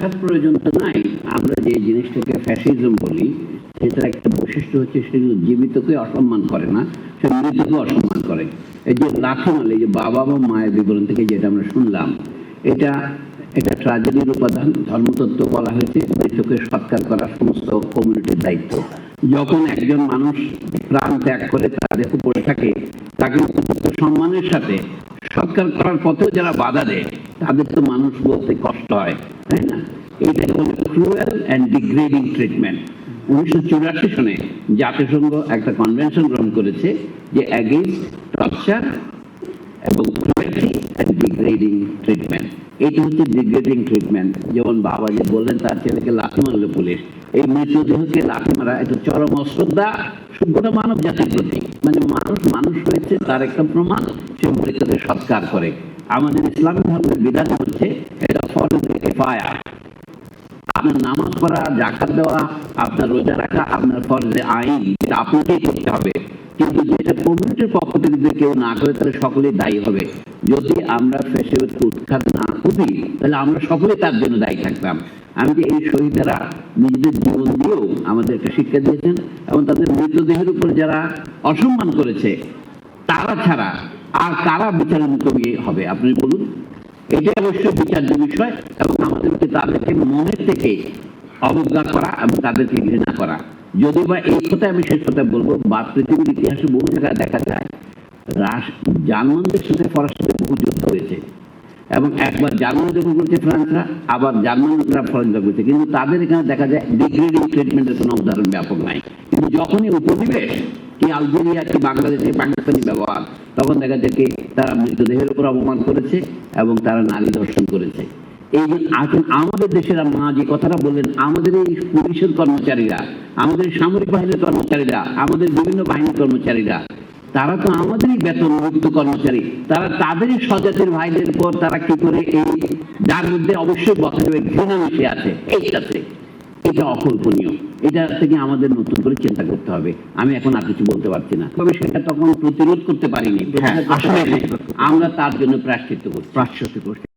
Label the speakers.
Speaker 1: রাখার প্রয়োজন তো নাই। আমরা যে জিনিসটাকে ফ্যাসিজম বলি, সেটার একটা বৈশিষ্ট্য হচ্ছে সে জীবিতকে অসম্মান করে না, সে মৃতকে অসম্মান করে। এই যে মারলে এই যে বাবা বা মায়ের বিবরণ থেকে যেটা আমরা শুনলাম, এটা এটা ট্রাজেডির উপাদান, ধর্মতত্ত্ব বলা হয়েছে, মৃতকে সৎকার করা সমস্ত কমিউনিটির দায়িত্ব। যখন একজন মানুষ প্রাণ ত্যাগ করে তাদের উপরে থাকে, তাকে সম্মানের সাথে সৎকার করার পথেও যারা বাধা দেয় তাদের তো মানুষ বলতে কষ্ট হয়, তাই না? এইটা হলো ক্রুয়েল অ্যান্ড ডিগ্রেডিং ট্রিটমেন্ট উনিশশো চুরাশি সনে জাতিসংঘ একটা কনভেনশন গ্রহণ করেছে যে অ্যাগেইনস্ট টর্চার এবং ক্রুয়েলটি অ্যান্ড ডিগ্রেডিং ট্রিটমেন্ট এইটা হচ্ছে ডিগ্রেডিং ট্রিটমেন্ট যেমন বাবা যে বললেন, তার ছেলেকে লাথি মারলো পুলিশ। এই মৃতদেহকে লাথি মারা এটা চরম অশ্রদ্ধা সভ্যতা মানব জাতির প্রতি। মানে মানুষ মানুষ হয়েছে, তার একটা প্রমাণ, সে মৃতদের সৎকার করে। আমাদের ইসলামী ধর্মের বিধান হচ্ছে এটা ফরজ ফায়া আপনার নামাজ পড়া জাকাত দেওয়া, আপনার রোজা রাখা, আপনার ফরজে আইন, এটা আপনাকেই করতে হবে। কিন্তু যেটা কমিউনিটির পক্ষ থেকে যদি কেউ না করে, তাহলে সকলেই দায়ী হবে। যদি আমরা ফেসিলিটি উৎখাত না করি, তাহলে আমরা সকলে তার জন্য দায়ী থাকতাম। আমি যে এই শহীদেরা নিজেদের জীবন দিয়েও আমাদের একটা শিক্ষা দিয়েছেন এবং তাদের মৃতদেহের উপর যারা অসম্মান করেছে, তারা ছাড়া আর কারা বিচারের মুখোমুখি হবে? আপনি বলুন। এটা অবশ্যই বিচার্য বিষয় এবং আমাদেরকে তাদেরকে মনের থেকে অবজ্ঞা করা এবং তাদেরকে ঘৃণা করা। যদি বা এই কথায় আমি শেষ কথা বলব, বা পৃথিবীর ইতিহাসে বহু জায়গায় দেখা যায় রাশ জার্মানদের সাথে ফরাসিদের বহু যুদ্ধ হয়েছে। এবং একবার জার্মানি দখল করেছে ফ্রান্সরা, আবার জার্মানরা ফরাস দখল করেছে। কিন্তু তাদের এখানে দেখা যায় ডিগ্রেডিং ট্রিটমেন্টের কোনো উদাহরণ ব্যাপক নাই। কিন্তু যখনই উপনিবেশ আলজেরিয়া কি বাংলাদেশে পাকিস্তানি ব্যবহার? তখন দেখা কি তারা মৃতদেহের উপর অপমান করেছে এবং তারা নারী ধর্ষণ করেছে। এই যে এখন আমাদের দেশের মা যে কথাটা বললেন, আমাদের এই পুলিশের কর্মচারীরা, আমাদের সামরিক বাহিনীর কর্মচারীরা, আমাদের বিভিন্ন বাহিনীর কর্মচারীরা, তারা তো আমাদেরই বেতন মুক্ত কর্মচারী। তারা তাদেরই স্বজাতির ভাইদের উপর তারা কি করে এই, যার মধ্যে অবশ্যই বছর ঘৃণা মিশে আছে, এইটাতে। এটা অকল্পনীয়। এটা থেকে আমাদের নতুন করে চিন্তা করতে হবে। আমি এখন আর কিছু বলতে পারছি না। তবে সেটা তখন প্রতিরোধ করতে পারিনি।
Speaker 2: হ্যাঁ,
Speaker 1: আমরা তার জন্য প্রায়শ্চিত্ত করছি।
Speaker 2: প্রাশ্চিত করছে।